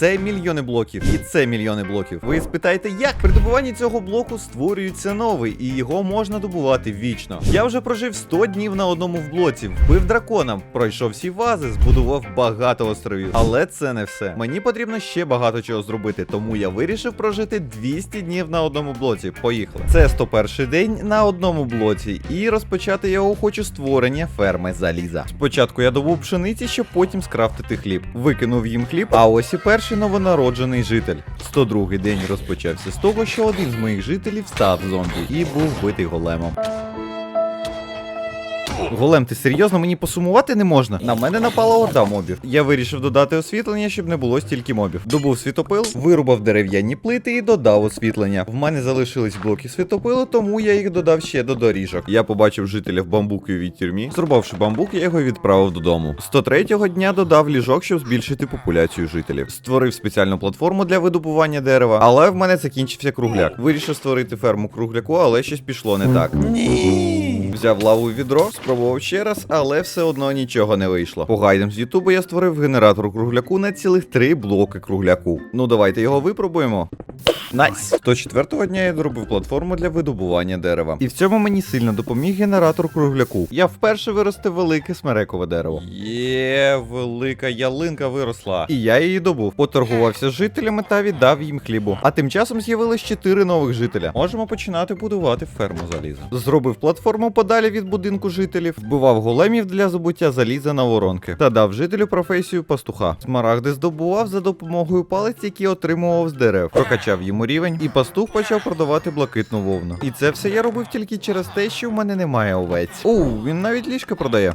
Це мільйони блоків, і це мільйони блоків. Ви спитаєте, як при добуванні цього блоку створюється новий, і його можна добувати вічно. Я вже прожив 100 днів на одному в блоці, вбив дракона, пройшов всі вази, збудував багато островів. Але це не все. Мені потрібно ще багато чого зробити, тому я вирішив прожити 200 днів на одному блоці. Поїхали. Це 101 день на одному блоці, і розпочати я хочу створення ферми заліза. Спочатку я добув пшениці, щоб потім скрафтити хліб. Викинув їм хліб, а ось і перший новонароджений житель. 102 день розпочався з того, що один з моїх жителів став зомбі і був битий големом. Голем, ти серйозно мені посумувати не можна? На мене напала орда мобів. Я вирішив додати освітлення, щоб не було стільки мобів. Добув світопил, вирубав дерев'яні плити і додав освітлення. В мене залишились блоки світопилу, тому я їх додав ще до доріжок. Я побачив жителя в бамбуковій тюрмі. Зрубавши бамбук, я його відправив додому. 103-го дня додав ліжок, щоб збільшити популяцію жителів. Створив спеціальну платформу для видобування дерева, але в мене закінчився кругляк. Вирішив створити ферму кругляку, але щось пішло не так. Ні. Взяв лаву в відро, спробував ще раз, але все одно нічого не вийшло. По гайдам з Ютубу я створив генератор кругляку на цілих три блоки кругляку. Ну давайте його випробуємо. Найс! 104-го дня я зробив платформу для видобування дерева. І в цьому мені сильно допоміг генератор кругляку. Я вперше виростив велике смерекове дерево. Є, велика ялинка виросла. І я її добув. Поторгувався з жителями та віддав їм хлібу. А тим часом з'явилось 4 нових жителя. Можемо починати будувати ферму заліза. Зробив платформу подалі від будинку жителів, вбивав големів для збуття заліза на воронки та дав жителю професію пастуха. Смарагди здобував за допомогою палець, які отримував з дерев. Прокачав йому рівень, і пастух почав продавати блакитну вовну. І це все я робив тільки через те, що в мене немає овець. Оу, він навіть ліжка продає.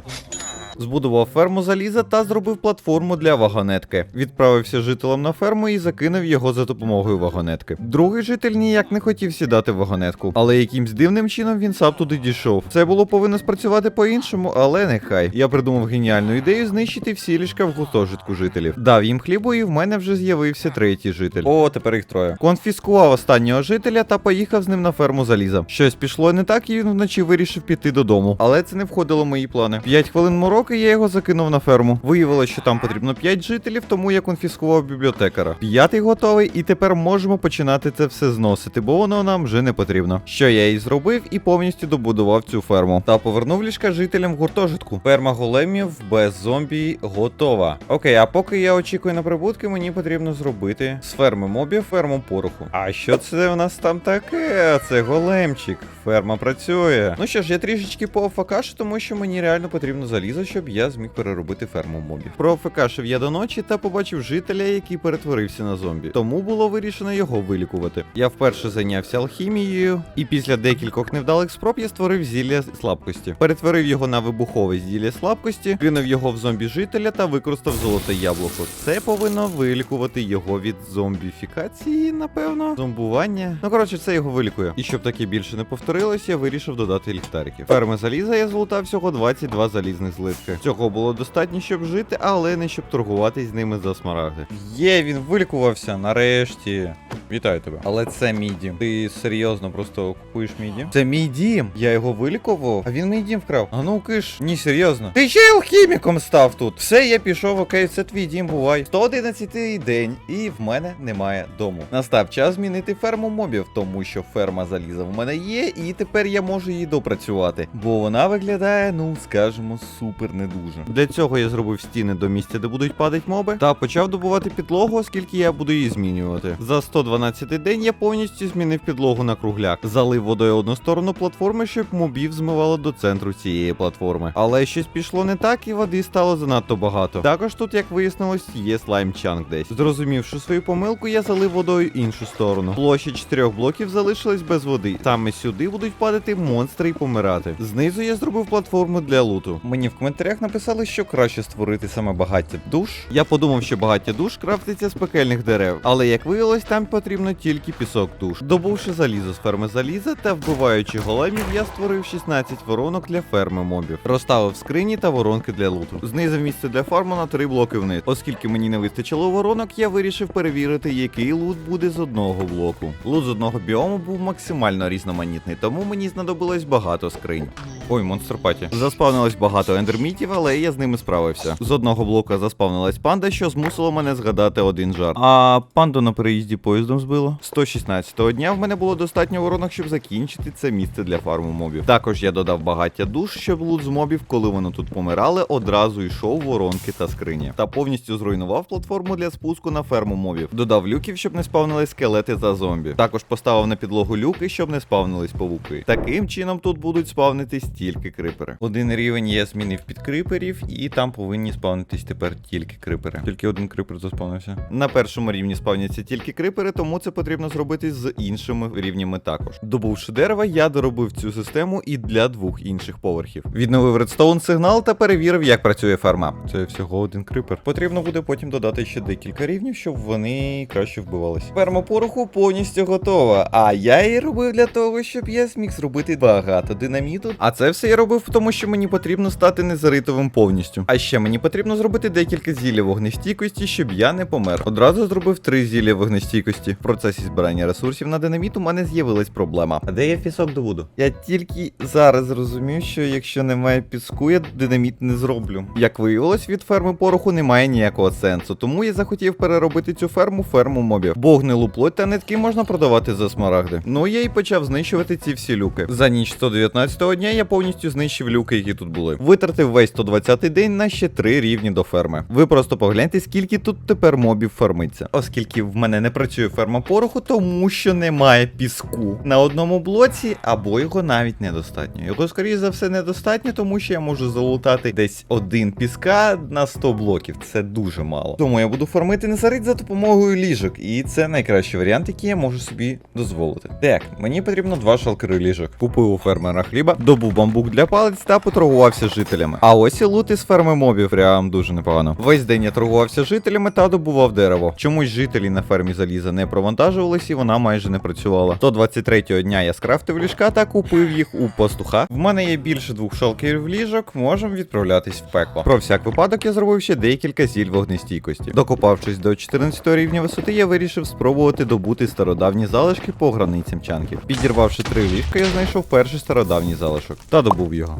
Збудував ферму заліза та зробив платформу для вагонетки. Відправився жителем на ферму і закинув його за допомогою вагонетки. Другий житель ніяк не хотів сідати в вагонетку, але якимсь дивним чином він сам туди дійшов. Це було повинно спрацювати по-іншому, але нехай. Я придумав геніальну ідею знищити всі ліжка в гуртожитку жителів. Дав їм хлібу, і в мене вже з'явився третій житель. О, тепер їх троє. Конфіскував останнього жителя та поїхав з ним на ферму заліза. Щось пішло не так, і він вночі вирішив піти додому. Але це не входило в мої плани. П'ять хвилин мороки я його закинув на ферму. Виявилось, що там потрібно 5 жителів, тому я конфіскував бібліотекара. П'ятий готовий, і тепер можемо починати це все зносити, бо воно нам вже не потрібно. Що я і зробив, і повністю добудував цю ферму. Та повернув ліжка жителям гуртожитку. Ферма големів без зомбі готова. Окей, а поки я очікую на прибутки, мені потрібно зробити з ферми мобів ферму пороху. А що це у нас там таке? Це големчик. Ферма працює. Ну що ж, я трішечки поофакашу, тому що мені реально потрібно залізо, щоб я зміг переробити ферму мобів. Проофакашив я до ночі та побачив жителя, який перетворився на зомбі. Тому було вирішено його вилікувати. Я вперше зайнявся алхімією, і після декількох невдалих спроб я створив зілля слабкості. Перетворив його на вибухове зілля слабкості, кинув його в зомбі жителя та використав золоте яблуко. Це повинно вилікувати його від зомбіфікації, напевно. Зомбування. Ну коротше, це його вилікує. І щоб таке більше не повторилось, я вирішив додати ліхтариків. Ферми заліза я злутав всього 22 залізних злитки. Цього було достатньо, щоб жити, але не щоб торгуватись з ними за смарагди. Є, він вилікувався нарешті. Вітаю тебе. Але це мій. Ти серйозно просто купуєш мій? Це мій дім. Я його вилікував, а він мій дім вкрав. А ну киш, ні, серйозно. Ти ще й алхіміком став тут. Все, я пішов, окей, це твій дім, бувай. 111 день, і в мене немає дому. Настав час змінити ферму мобів, тому що ферма заліза в мене є, і тепер я можу її допрацювати. Бо вона виглядає, ну скажімо, супер не дуже. Для цього я зробив стіни до місця, де будуть падати моби, та почав добувати підлогу, оскільки я буду її змінювати. За 112 день я повністю змінив підлогу на кругляк, залив водою одну сторону платформи, щоб мобів змивало до центру цієї платформи. Але щось пішло не так, і води стало занадто багато. Також тут, як вияснилось, є слайм чанк десь. Зрозумівши свою помилку, я залив водою іншу сторону. Площа чотирьох блоків залишилась без води. Саме сюди будуть падати монстри і помирати. Знизу я зробив платформу для луту. Мені в коментарях написали, що краще створити саме багаття душ. Я подумав, що багаття душ крафтиться з пекельних дерев, але як виявилось, там потрібно тільки пісок душ. Добувши залізо з ферми заліза та вбиваючи големів, я створив 16 воронок для ферми мобів. Розставив скрині та воронки для луту. Знизив місце для фарму на 3 блоки вниз. Оскільки мені не вистачило воронок, я вирішив перевірити, який лут буде з одного блоку. Лут з одного біому був максимально різноманітний, тому мені знадобилось багато скринь. Ой, монстр паті. Заспавнилось багато ендермітів, але я з ними справився. З одного блока заспавнилась панда, що змусило мене згадати один жарт. А панду на переїзді поїздом збило. 116-го дня в мене було достатньо воронок, щоб закінчити це місце для фарму мобів. Також я додав багаття душ, щоб лут з мобів, коли вони тут помирали, одразу йшов воронки та скрині. Та повністю зруйнував платформу для спуску на ферму мобів. Додав люків, щоб не спавнили скелети за зомбі. Також поставив на підлогу люки, щоб не спавнились павуки. Таким чином тут будуть спавнитись тільки крипери. Один рівень я змінив під криперів, і там повинні спавнитись тепер тільки крипери. Тільки один крипер заспавнився. На першому рівні спавняться тільки крипери, тому це потрібно зробити з іншими рівнями також. Добувши дерева, я доробив цю систему і для двох інших поверхів. Відновив редстоун сигнал та перевірив, як працює ферма. Це всього один крипер. Потрібно буде потім додати ще декілька рівнів, щоб вони краще вбивались. Ферма пороху повністю готова. А я її робив для того, щоб я зміг зробити багато динаміту. А це все я робив, тому що мені потрібно стати незаритовим повністю. А ще мені потрібно зробити декілька зілля вогнестійкості, щоб я не помер. Одразу зробив три зілля вогнестійкості. В процесі збирання ресурсів на динаміт у мене з'явилась проблема. А де я пісок добуду? Я тільки зараз зрозумів, що якщо немає піску, я динаміт не зроблю. Як виявилось, від ферми пороху немає ніякого сенсу, тому я захотів переробити цю ферму ферму мобів. Бо гнилу плоть та нитки можна продавати за смарагди. Ну я й почав знищувати ці всі люки. За ніч 119-го дня я повністю знищив люки, які тут були. Витратив весь 120-й день на ще три рівні до ферми. Ви просто погляньте, скільки тут тепер мобів фермиться. Оскільки в мене не працює ферма пороху, тому що немає піску на одному блоці, або його навіть недостатньо. Його, скоріше за все, недостатньо, тому що я можу залутати десь один піска на 100 блоків. Це дуже мало. Тому я буду фармити незарит за допомогою ліжок, і це найкращий варіант, який я можу собі дозволити. Так, мені потрібно два шалкери ліжок. Купив у фермера хліба, добув бамбук для палець та поторгувався жителями. А ось і лут із ферми мобів, прям дуже непогано. Весь день я торгувався жителями та добував дерево. Чомусь жителі на фермі заліза не провантажувались і вона майже не працювала. 123-го дня я скрафтив ліжка та купив їх у пастуха. В мене є більше двох шалкерів ліжок, можемо відправлятись в пекло. Про всяк випадок я зробив ще декілька зіль вогнестійкості. Докопавшись до 14 рівня висоти, я вирішив спробувати добути стародавні залишки по границям чанків. Підірвавши три ліжка, я знайшов перший стародавній залишок та добув його.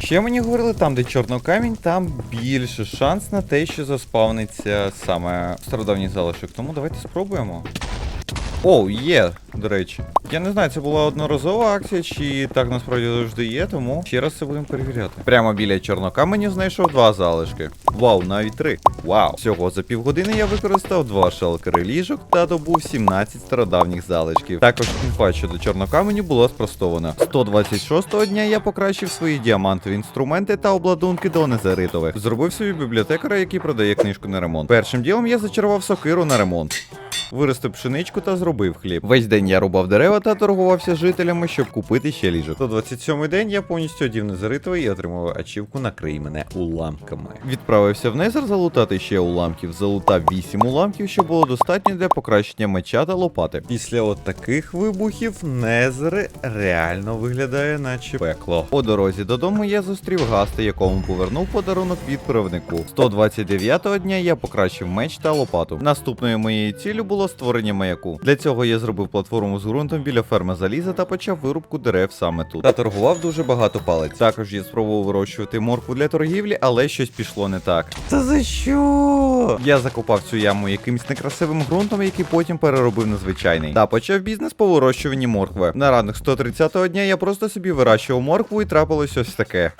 Ще мені говорили, там, де чорнокамінь, там більше шанс на те, що заспавниться саме стародавній залишок. Тому давайте спробуємо. О, є, до речі. Я не знаю, це була одноразова акція, чи так насправді завжди є, тому ще раз це будемо перевіряти. Прямо біля чорнокаменю знайшов два залишки. Вау, навіть три. Вау. Всього за півгодини я використав два шалкери ліжок та добув 17 стародавніх залишків. Також інфа щодо чорнокаменю була спростована. 126-го дня я покращив свої діамантові інструменти та обладунки до незаритових. Зробив собі бібліотекаря, який продає книжку на ремонт. Першим ділом я зачарував сокиру на ремонт. Виростив пшеничку та зробив хліб. Весь день я рубав дерева та торгувався з жителями, щоб купити ще ліжок. 127-й день я повністю одів незаритовий і отримав ачівку накрий мене уламками. Відправився в Незер залутати ще уламків. Залутав 8 уламків, що було достатньо для покращення меча та лопати. Після от таких вибухів Незер реально виглядає, наче пекло. По дорозі додому я зустрів гаста, якому повернув подарунок від правнику. 129-го дня я покращив меч та лопату. Наступною моєю ціллю було створення маяку. Для цього я зробив платформу з ґрунтом біля ферми заліза та почав вирубку дерев саме тут. Та торгував дуже багато палець. Також я спробував вирощувати моркву для торгівлі, але щось пішло не так. Та за що? Я закопав цю яму якимсь некрасивим ґрунтом, який потім переробив на звичайний. Та почав бізнес по вирощуванні моркви. На ранок 130-го дня я просто собі вирощував моркву і трапилось ось таке.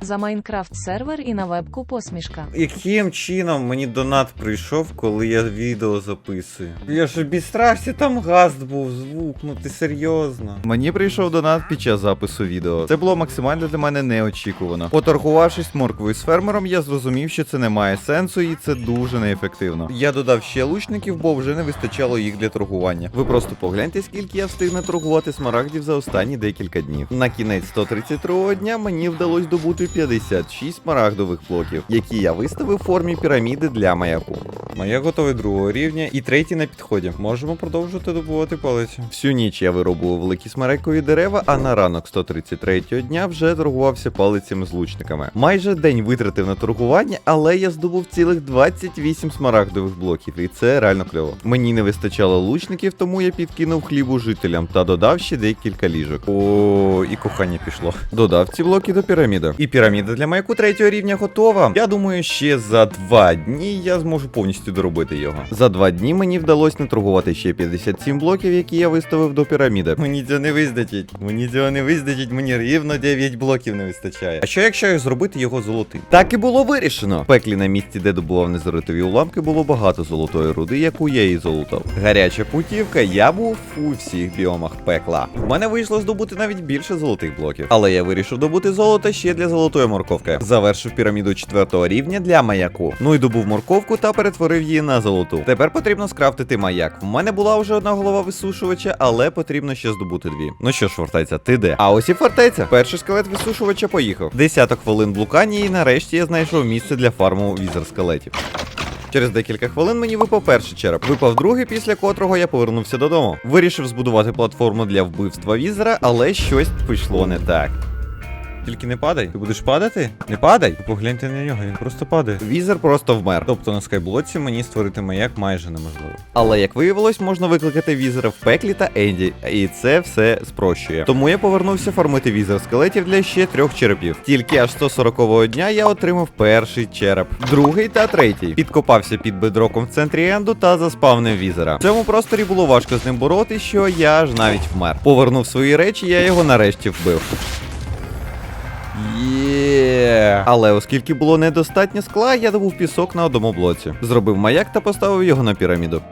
За Майнкрафт сервер і на вебку посмішка. Яким чином мені донат прийшов, коли я відео записую? Я ж обістрався, там гаст був, звук, ну ти серйозно. Мені прийшов донат під час запису відео. Це було максимально для мене неочікувано. Поторгувавшись морквою з фермером, я зрозумів, що це не має сенсу і це дуже неефективно. Я додав ще лучників, бо вже не вистачало їх для торгування. Ви просто погляньте, скільки я встиг наторгувати смарагдів за останні декілька днів. На кінець 132 дня мені вдалося добути 56 смарагдових блоків, які я виставив в формі піраміди для маяку. Маяк готовий другого рівня і третій на підході. Можемо продовжувати добувати палиці. Всю ніч я вирубував великі смерекові дерева, а на ранок 133-го дня вже торгувався палицями з лучниками. Майже день витратив на торгування, але я здобув цілих 28 смарагдових блоків, і це реально кльово. Мені не вистачало лучників, тому я підкинув хлібу жителям та додав ще декілька ліжок. О, і кохання пішло. Додав ці блоки до піраміди. І піраміда для маяку третього рівня готова. Я думаю, ще за два дні я зможу повністю доробити його. За два дні мені вдалося наторгувати ще 57 блоків, які я виставив до піраміди. Мені цього не вистачить. Мені цього не вистачить, мені рівно 9 блоків не вистачає. А що якщо зробити його золотим? Так і було вирішено. В пеклі на місці, де добував незаритові уламки, було багато золотої руди, яку я і золотав. Гаряча путівка, я був у всіх біомах пекла. У мене вийшло здобути навіть більше золотих блоків. Але я вирішив добути золото ще для золотої морковки. Завершив піраміду четвертого рівня для маяку. Ну і добув морковку та перетворив її на золоту. Тепер потрібно скрафтити маяк. В мене була вже одна голова висушувача, але потрібно ще здобути дві. Ну що ж, фортеця, ти де? А ось і фортеця. Перший скелет висушувача поїхав. Десяток хвилин блукання, і нарешті я знайшов місце для фарму візер скелетів. Через декілька хвилин мені випав перший череп. Випав другий, після котрого я повернувся додому. Вирішив збудувати платформу для вбивства візера, але щось пішло не так. Тільки не падай. Ти будеш падати? Не падай. Погляньте на нього, він просто падає. Візер просто вмер. Тобто на скайблоці мені створити маяк майже неможливо. Але як виявилось, можна викликати візера в пеклі та Енді, і це все спрощує. Тому я повернувся фармити візер скелетів для ще трьох черепів. Тільки аж 140-го дня я отримав перший череп, другий та третій. Підкопався під бедроком в центрі Енду та заспавнив візера. В цьому просторі було важко з ним бороти, що я аж навіть вмер. Повернув свої речі, я його нарешті вбив. Є. Але оскільки було недостатньо скла, я добув пісок на одному блоці. Зробив маяк та поставив його на піраміду.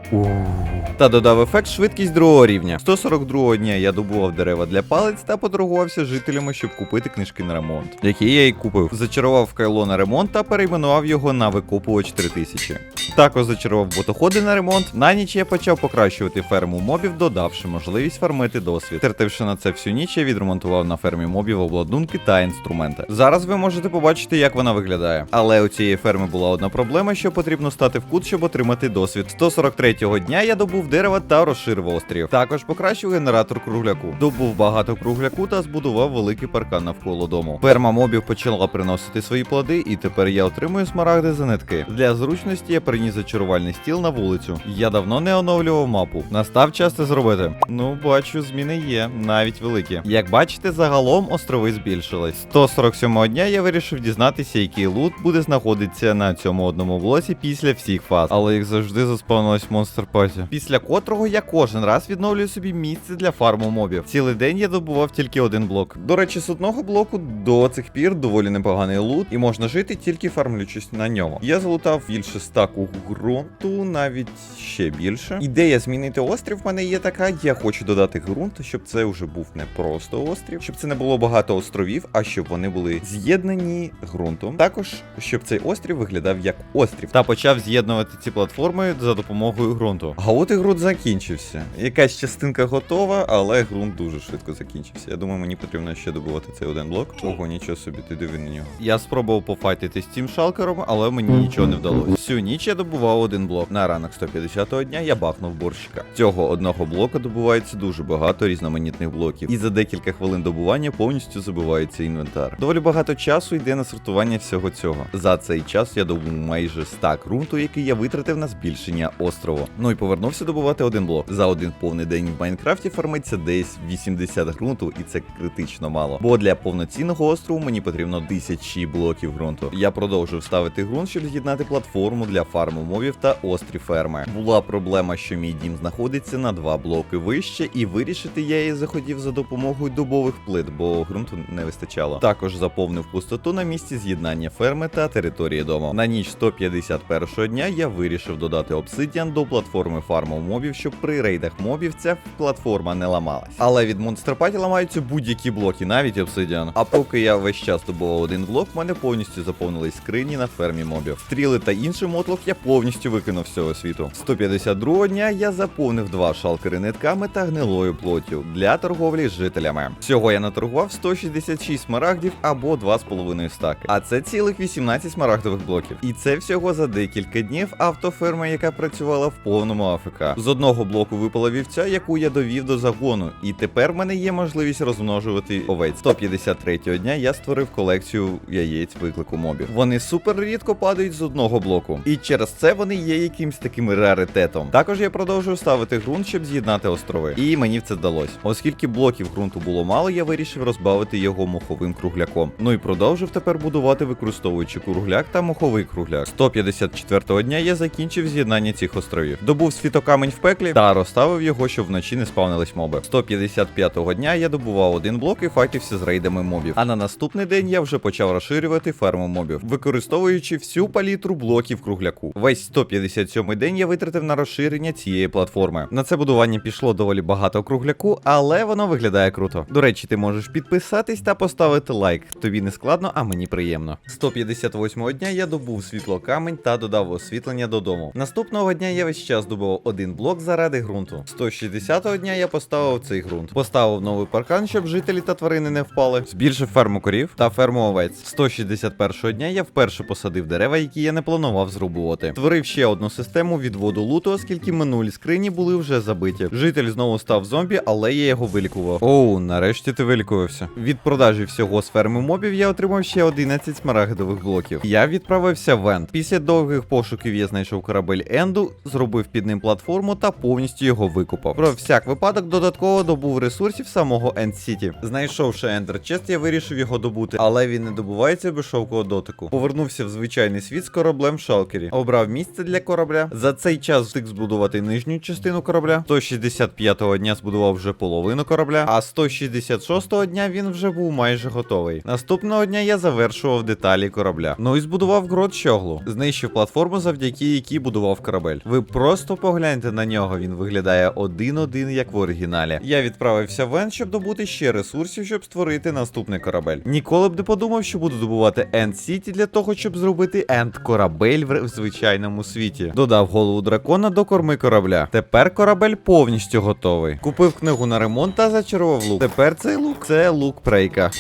Та додав ефект швидкість другого рівня. 142 дня я добував дерева для палець та поторгувався з жителями, щоб купити книжки на ремонт, які я і купив. Зачарував кайло на ремонт та перейменував його на викопувач 3000. Також зачарував ботоходи на ремонт. На ніч я почав покращувати ферму мобів, додавши можливість фармити досвід. Тертивши на це всю ніч, я відремонтував на фермі мобів обладунки та інструменти. Зараз ви можете побачити, як вона виглядає. Але у цієї ферми була одна проблема, що потрібно стати в кут, щоб отримати досвід. 143-го дня я добув дерева та розширив острів. Також покращив генератор кругляку. Добув багато кругляку та збудував великий паркан навколо дому. Ферма мобів почала приносити свої плоди, і тепер я отримую смарагди за нитки. Для зручності я приніс зачарувальний стіл на вулицю. Я давно не оновлював мапу. Настав час це зробити. Ну, бачу, зміни є, навіть великі. Як бачите, загалом острови збільшились. 147 дня я вирішив дізнатися, який лут буде знаходитися на цьому одному блоці після всіх фаз. Але як завжди заспавнилась монстр паті. Після котрого я кожен раз відновлюю собі місце для фарму мобів. Цілий день я добував тільки один блок. До речі, з одного блоку до цих пір доволі непоганий лут, і можна жити тільки фармлючись на ньому. Я залутав більше стаку ґрунту, навіть ще більше. Ідея змінити острів в мене є така. Я хочу додати ґрунт, щоб це вже був не просто острів, щоб це не було багато островів, а щоб вони були з'єднані ґрунтом. Також щоб цей острів виглядав як острів, та почав з'єднувати ці платформи за допомогою ґрунту. А от і ґрунт закінчився. Якась частинка готова, але ґрунт дуже швидко закінчився. Я думаю, мені потрібно ще добувати цей один блок. Ого, нічого собі, ти диви на нього. Я спробував пофайтити з цим шалкером, але мені нічого не вдалося. Всю ніч я добував один блок. На ранок 150-го дня я бахнув борщика. Цього одного блока добувається дуже багато різноманітних блоків, і за декілька хвилин добування повністю забивається інвентар. Доволі багато часу йде на сортування всього цього. За цей час я добув майже стак ґрунту, який я витратив на збільшення острову. Ну і повернувся добувати один блок. За один повний день в Майнкрафті фармиться десь 80 ґрунту, і це критично мало. Бо для повноцінного острову мені потрібно тисячі блоків ґрунту. Я продовжив ставити ґрунт, щоб з'єднати платформу для фарму мовів та острів ферми. Була проблема, що мій дім знаходиться на два блоки вище, і вирішити я її заходів за допомогою дубових плит, бо ґрунту не вистачало. Також заповнив пустоту на місці з'єднання ферми та території дому. На ніч 151 дня я вирішив додати обсидіан до платформи фарму мобів, щоб при рейдах мобів ця платформа не ламалась. Але від монстерпаті ламаються будь-які блоки, навіть обсидіан. А поки я весь час добував один блок, в мене повністю заповнились скрині на фермі мобів. Стріли та інший мотлох я повністю викинув з цього світу. 152 дня я заповнив два шалкери нитками та гнилою плоттю для торговлі з жителями. Всього я наторгував 166 смарагдів або 2,5 стаки. А це цілих 18 смарагдових блоків. І це всього за декілька днів автоферма, яка працювала в повному АФК. З одного блоку випала вівця, яку я довів до загону. І тепер в мене є можливість розмножувати овець. 153-го дня я створив колекцію яєць виклику мобів. Вони супер рідко падають з одного блоку. І через це вони є якимсь таким раритетом. Також я продовжую ставити ґрунт, щоб з'єднати острови. І мені це вдалося. Оскільки блоків ґрунту було мало, я вирішив розбавити його моховим кругляком. Ну і продовжив тепер будувати, використовуючи кругляк та моховий кругляк. 154-го дня я закінчив з'єднання цих островів. Добув світокамень в пеклі та розставив його, щоб вночі не спавнились моби. 155-го дня я добував один блок і файтився з рейдами мобів. А на наступний день я вже почав розширювати ферму мобів, використовуючи всю палітру блоків кругляку. Весь 157-й день я витратив на розширення цієї платформи. На це будування пішло доволі багато кругляку, але воно виглядає круто. До речі, ти можеш підписатись та поставити лайк. Тобі не складно, а мені приємно. 158-го дня я добув світло камень та додав освітлення додому. Наступного дня я весь час добував один блок заради ґрунту. 160-го дня я поставив цей ґрунт. Поставив новий паркан, щоб жителі та тварини не впали. Збільшив ферму корів та ферму овець. 161-го дня я вперше посадив дерева, які я не планував зрубувати. Створив ще одну систему відводу луту, оскільки минулі скрині були вже забиті. Житель знову став зомбі, але я його вилікував. Оу, нарешті ти вилікувався. Від продажі всього з ферми мобів я отримав ще 11 смарагдових блоків. Я відправився в Енд. Після довгих пошуків я знайшов корабель Енду, зробив під ним платформу та повністю його викупав. Про всяк випадок додатково добув ресурсів самого Енд Сіті. Знайшовши Ендер Чест, я вирішив його добути, але він не добувається без шовкового дотику. Повернувся в звичайний світ з кораблем шалкері. Обрав місце для корабля. За цей час встиг збудувати нижню частину корабля. 165-го дня збудував вже половину корабля, а 166-го дня він вже був майже готовий. Наступного дня я завершував деталі корабля. Ну і збудував грот щоглу. Знищив платформу, завдяки якій будував корабель. Ви просто погляньте на нього. Він виглядає один-один, як в оригіналі. Я відправився в Енд, щоб добути ще ресурсів, щоб створити наступний корабель. Ніколи б не подумав, що буду добувати Енд Сіті для того, щоб зробити Енд корабель в звичайному світі. Додав голову дракона до корми корабля. Тепер корабель повністю готовий. Купив книгу на ремонт та зачарував лук. Тепер цей лук це лук Прейка.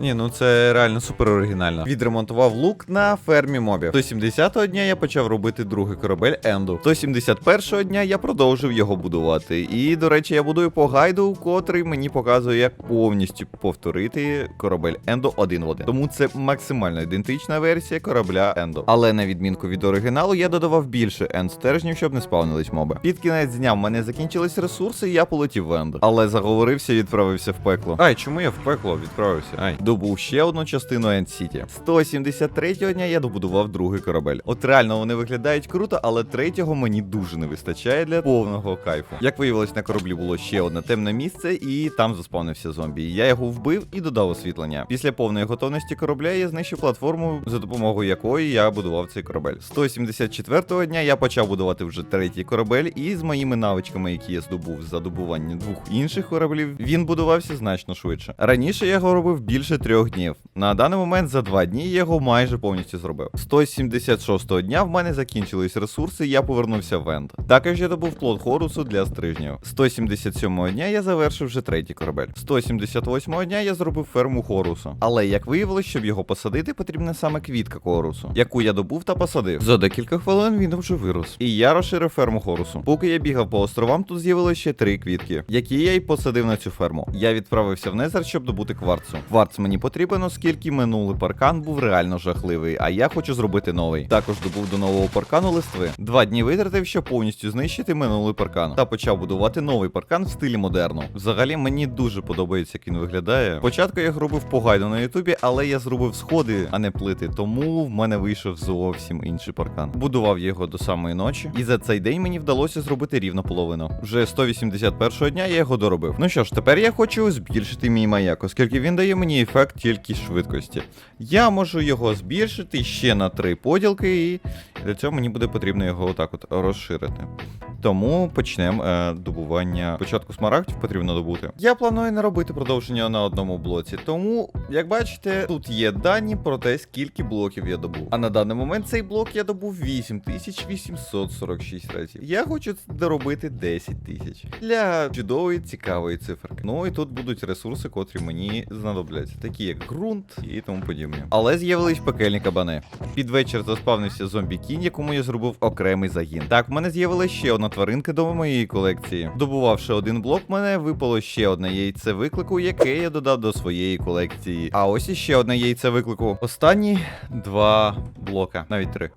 Ні, ну це реально супер оригінально. Відремонтував лук на фермі мобів. 170-го дня я почав робити другий корабель Енду. 171-го дня я продовжив його будувати. І, до речі, я будую по гайду, котрий мені показує, як повністю повторити корабель Ендо один в один. Тому це максимально ідентична версія корабля Ендо. Але на відмінку від оригіналу, я додавав більше енд стержнів, щоб не спавнились моби. Під кінець дня в мене закінчились ресурси, і я полетів в Ендо. Але заговорився і відправився в пекло. Ай, чому я в пекло відправився? Ай, добув ще одну частину Енд Сіті. 173-го дня я добудував другий корабель. От реально вони виглядають круто, але третього мені дуже не вистачає для повного кайфу. Як виявилось, на кораблі було ще одне темне місце, і там заспавнився зомбі. Я його вбив і додав освітлення. Після повної готовності корабля я знищив платформу, за допомогою якої я будував цей корабель. 174-го дня я почав будувати вже третій корабель, і з моїми навичками, які я здобув за добування двох інших кораблів, він будувався значно швидше. Раніше я його робив більше трьох днів. На даний момент за два дні я його майже повністю зробив. 176-го дня в мене закінчились ресурси, я повернувся в Енд. Також я добув плод Хорусу для стрижнів. 177-го дня я завершив вже третій корабель. 178-го дня я зробив ферму Хорусу. Але як виявилось, щоб його посадити, потрібна саме квітка Хорусу, яку я добув та посадив. За декілька хвилин він вже вирос. І я розширив ферму Хорусу. Поки я бігав по островам, тут з'явилося ще три квітки, які я й посадив на цю ферму. Я відправився в Незер, щоб добути кварцу. Кварц мені потрібен, оскільки минулий паркан був реально жахливий, а я хочу зробити новий. Також добув до нового паркану листви. Два дні витратив, щоб повністю знищити минулий паркан. Та почав будувати новий паркан в стилі модерну. Взагалі мені дуже подобається, як він виглядає. Спочатку я робив по гайду на Ютубі, але я зробив сходи, а не плити. Тому в мене вийшов зовсім інший паркан. Будував його до самої ночі, і за цей день мені вдалося зробити рівно половину. Вже 181-го дня я його доробив. Ну що ж, тепер я хочу збільшити мій маяк, оскільки він дає мені ефект тільки швидкості. Я можу його збільшити ще на три поділки, і Для цього мені буде потрібно його отак от розширити. Тому почнемо е, добування. Спочатку смарагдів потрібно добути. Я планую не робити продовження на одному блоці. Тому, як бачите, тут є дані про те, скільки блоків я добув. А на даний момент цей блок я добув 8846 разів. Я хочу доробити 10 тисяч для чудової цікавої циферки. Ну і тут будуть ресурси, котрі мені знадобляться, такі як ґрунт і тому подібне. Але з'явились пекельні кабани. Під вечір заспавнився зомбі кінь, якому я зробив окремий загін. Так, в мене з'явилася ще одна тваринка до моєї колекції. Добувавши один блок, мене випало ще одне яйце виклику, яке я додав до своєї колекції. А ось іще одне яйце виклику. Останні два блока, навіть три.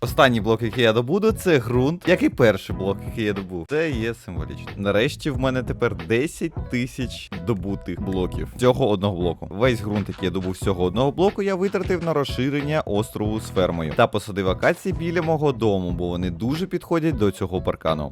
Останній блок, який я добуду, це ґрунт, як і перший блок, який я добув. Це є символічно. Нарешті в мене тепер 10 тисяч добутих блоків цього одного блоку. Весь ґрунт, який я добув з цього одного блоку, я витратив на розширення острову з фермою та посадив акації біля мого дому, бо вони дуже підходять до цього паркану.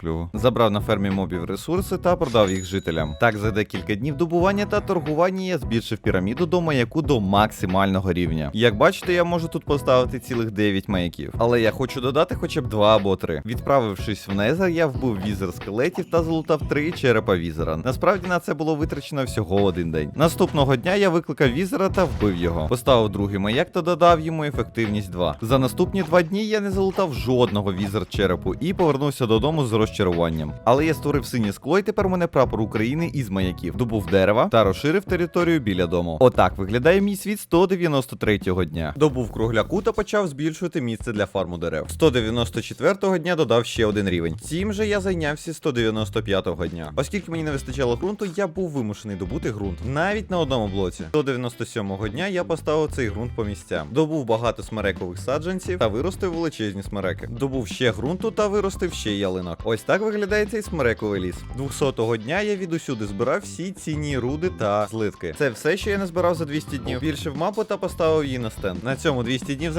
Кльово. Забрав на фермі мобів ресурси та продав їх жителям. Так, за декілька днів добування та торгування я збільшив піраміду до маяку до максимального рівня. Як бачите, я можу тут поставити цілих 9 маяків. Але я хочу додати хоча б 2 або 3. Відправившись в Незер, я вбив візер скелетів та залутав 3 черепа візера. Насправді на це було витрачено всього один день. Наступного дня я викликав візера та вбив його. Поставив другий маяк та додав йому ефективність 2. За наступні два дні я не залутав жодного візер черепу і повернувся додому з розчаруванням. Але я створив синє скло, і тепер мене прапор України із маяків. Добув дерева та розширив територію біля дому. Отак виглядає мій світ 193-го дня. Добув кругляку та почав збільшувати місце для фарму дерев. 194-го дня додав ще один рівень. Цим же я зайнявся 195-го дня. Оскільки мені не вистачало ґрунту, я був вимушений добути ґрунт навіть на одному блоці. 197-го дня я поставив цей ґрунт по місцям. Добув багато смерекових саджанців та виростив величезні смереки. Добув ще ґрунту та виростив ще ялинок. Ось так виглядає цей смерековий ліс. 200-го дня я відусюди збирав всі цінні руди та злитки. Це все, що я не збирав за 200 днів. Більше в мапу та поставив її на стенд. На цьому 200 днів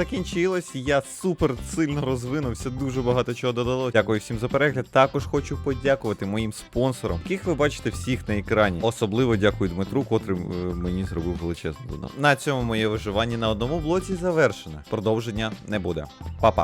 закінчилось. Я супер сильно розвинувся, дуже багато чого додало. Дякую всім за перегляд. Також хочу подякувати моїм спонсорам, яких ви бачите всіх на екрані. Особливо дякую Дмитру, котрий е, мені зробив величезну. На цьому моє виживання на одному блоці завершено. Продовження не буде. Па-па.